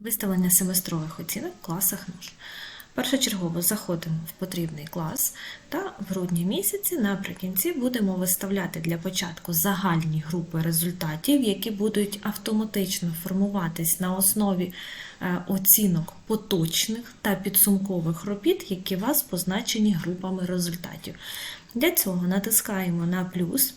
Виставлення семестрових оцінок в класах наш. Першочергово заходимо в потрібний клас та в грудні місяці наприкінці будемо виставляти для початку загальні групи результатів, які будуть автоматично формуватись на основі е, оцінок поточних та підсумкових робіт, які у вас позначені групами результатів. Для цього натискаємо на плюс.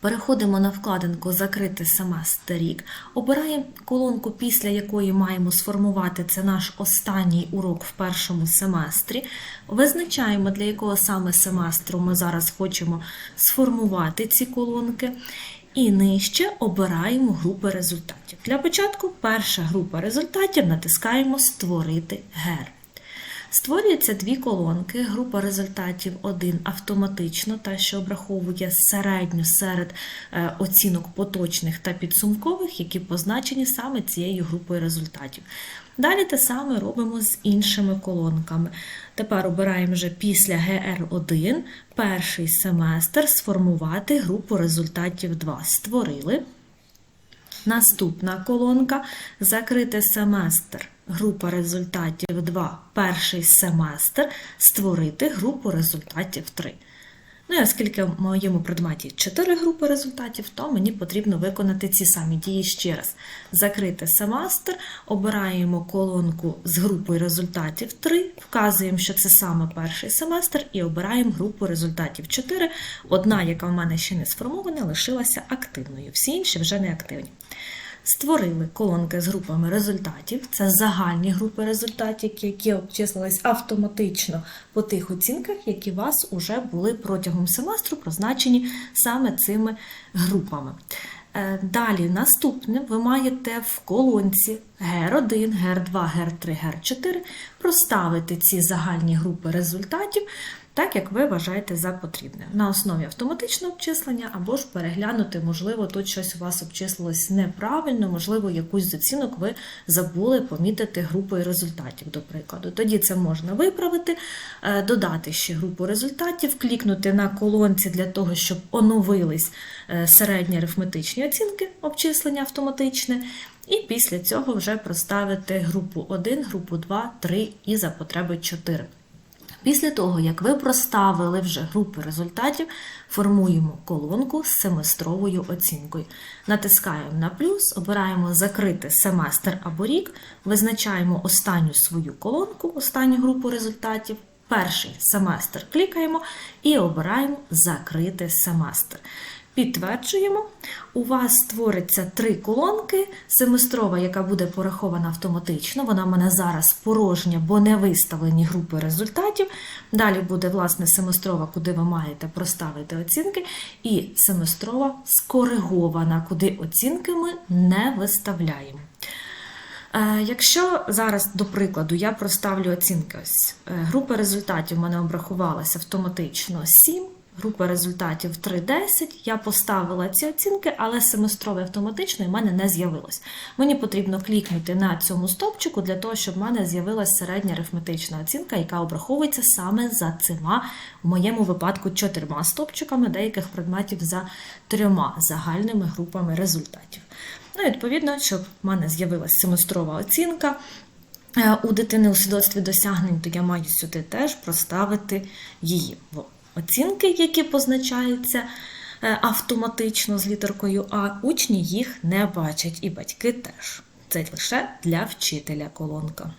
Переходимо на вкладинку Закрити семестр рік, обираємо колонку, після якої маємо сформувати це наш останній урок в першому семестрі. Визначаємо, для якого саме семестру ми зараз хочемо сформувати ці колонки. І нижче обираємо групи результатів. Для початку перша група результатів натискаємо Створити гер. Створюються дві колонки. Група результатів 1 автоматично, та що обраховує середню серед е, оцінок поточних та підсумкових, які позначені саме цією групою результатів. Далі те саме робимо з іншими колонками. Тепер обираємо вже після ГР1 перший семестр сформувати групу результатів 2. Створили. Наступна колонка закрити семестр. Група результатів 2. Перший семестр. Створити групу результатів 3. Ну і оскільки в моєму предметі 4 групи результатів, то мені потрібно виконати ці самі дії ще раз. Закрити семестр, обираємо колонку з групою результатів 3, вказуємо, що це саме перший семестр, і обираємо групу результатів 4. Одна, яка в мене ще не сформована, лишилася активною. Всі інші вже не активні. Створили колонки з групами результатів. Це загальні групи результатів, які обчислились автоматично по тих оцінках, які у вас вже були протягом семестру призначені саме цими групами. Е, Далі, наступне, ви маєте в колонці ГЕР1, ГЕР2, ГЕР3, ГЕР4 проставити ці загальні групи результатів так, як ви вважаєте за потрібне. На основі автоматичного обчислення або ж переглянути, можливо, тут щось у вас обчислилось неправильно, можливо, якусь з оцінок ви забули помітити групою результатів, до прикладу. Тоді це можна виправити, е, додати ще групу результатів, клікнути на колонці для того, щоб оновились е, середні арифметичні оцінки, обчислення автоматичне. І після цього вже проставити групу 1, групу 2, 3 і за потреби 4. Після того, як ви проставили вже групи результатів, формуємо колонку з семестровою оцінкою. Натискаємо на плюс, обираємо закрити семестр або рік, визначаємо останню свою колонку, останню групу результатів. Перший семестр клікаємо і обираємо закрити семестр. Підтверджуємо, у вас створиться три колонки. Семестрова, яка буде порахована автоматично. Вона в мене зараз порожня, бо не виставлені групи результатів. Далі буде, власне, семестрова, куди ви маєте проставити оцінки, і семестрова скоригована, куди оцінки ми не виставляємо. Е, Якщо зараз, до прикладу, я проставлю оцінки, ось е, група результатів в мене обрахувалася автоматично 7. Група результатів 3.10. Я поставила ці оцінки, але семестрове автоматично в мене не з'явилось. Мені потрібно клікнути на цьому стопчику для того, щоб в мене з'явилася середня арифметична оцінка, яка обраховується саме за цими, в моєму випадку, чотирма стопчиками, деяких предметів за трьома загальними групами результатів. Ну, і відповідно, щоб в мене з'явилася семестрова оцінка. е, У дитини у свідоцтві досягнень, то я маю сюди теж проставити її. Оцінки, які позначаються е, автоматично з літеркою А, учні їх не бачать, і батьки теж. Це лише для вчителя колонка.